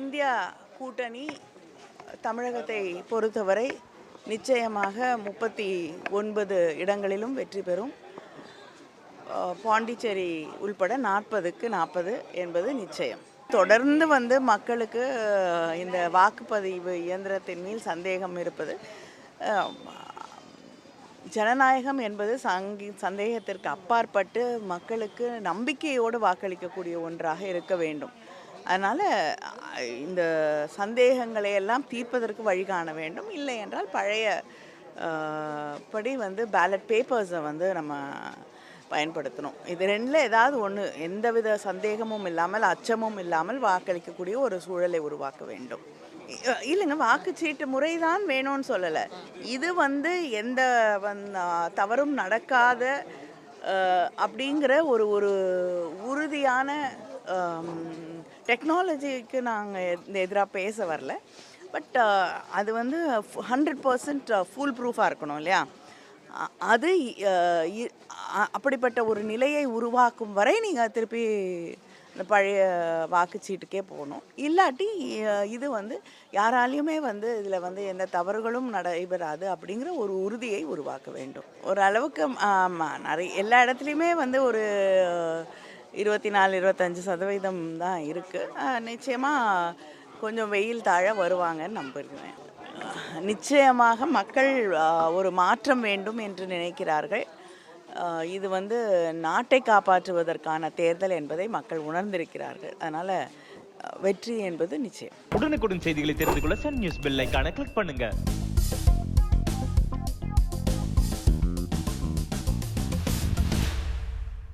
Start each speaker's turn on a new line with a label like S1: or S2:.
S1: India கூட்டணி தமிழகத்தை பொறுத்தவரை நிச்சயமாக முப்பத்தி ஒன்பது இடங்களிலும் வெற்றி பெறும். பாண்டிச்சேரி உள்பட நாற்பதுக்கு நாற்பது என்பது நிச்சயம். தொடர்ந்து வந்து மக்களுக்கு இந்த வாக்குப்பதிவு இயந்திரத்தின் மேல் சந்தேகம் இருப்பது ஜனநாயகம் என்பது சங்கி சந்தேகத்திற்கு அப்பாற்பட்டு மக்களுக்கு நம்பிக்கையோடு வாக்களிக்கக்கூடிய ஒன்றாக இருக்க வேண்டும். அதனால் இந்த சந்தேகங்களை எல்லாம் தீர்ப்பதற்கு வழி காண வேண்டும். இல்லை என்றால் பழைய படி வந்து பேலட் பேப்பர்ஸை வந்து நம்ம பயன்படுத்தணும். இது ரெண்டில் ஏதாவது ஒன்று எந்தவித சந்தேகமும் இல்லாமல் அச்சமும் இல்லாமல் வாக்களிக்கக்கூடிய ஒரு சூழலை உருவாக்க வேண்டும். இல்லைங்க வாக்குச்சீட்டு முறை தான் வேணும்னு சொல்லலை. இது வந்து எந்த வந்- தவறும் நடக்காத அப்படிங்கிற ஒரு ஒரு உறுதியான Um, டெக்னாலஜிக்கு நாங்கள் எதிராக பேச வரல. பட் uh, அது வந்து ஹண்ட்ரட் பர்சன்ட் ஃபுல் ப்ரூஃபாக இருக்கணும் இல்லையா? அது இ- அப்படிப்பட்ட ஒரு நிலையை உருவாக்கும் வரை நீங்கள் திருப்பி இந்த பழைய வாக்குச்சீட்டுக்கே போகணும். இல்லாட்டி இது வந்து யாராலையுமே வந்து இதில் வந்து எந்த தவறுகளும் நடைபெறாது அப்படிங்கிற ஒரு உறுதியை உருவாக்க வேண்டும். ஒரு அளவுக்கு ஆமாம் நிறைய எல்லா இடத்துலையுமே வந்து ஒரு இருபத்தி நாலு இருபத்தஞ்சு சதவீதம் தான் இருக்குது நிச்சயமாக கொஞ்சம் வெயில் தாழ வருவாங்கன்னு நம்புகிறேன். நிச்சயமாக மக்கள் ஒரு மாற்றம் வேண்டும் என்று நினைக்கிறார்கள். இது வந்து நாட்டை காப்பாற்றுவதற்கான தேர்தல் என்பதை மக்கள் உணர்ந்திருக்கிறார்கள். அதனால் வெற்றி என்பது நிச்சயம்.
S2: உடனுக்குடன் செய்திகளை தெரிந்து கொள்ள சன் நியூஸ் பெல்லைக்கான கிளிக் பண்ணுங்கள்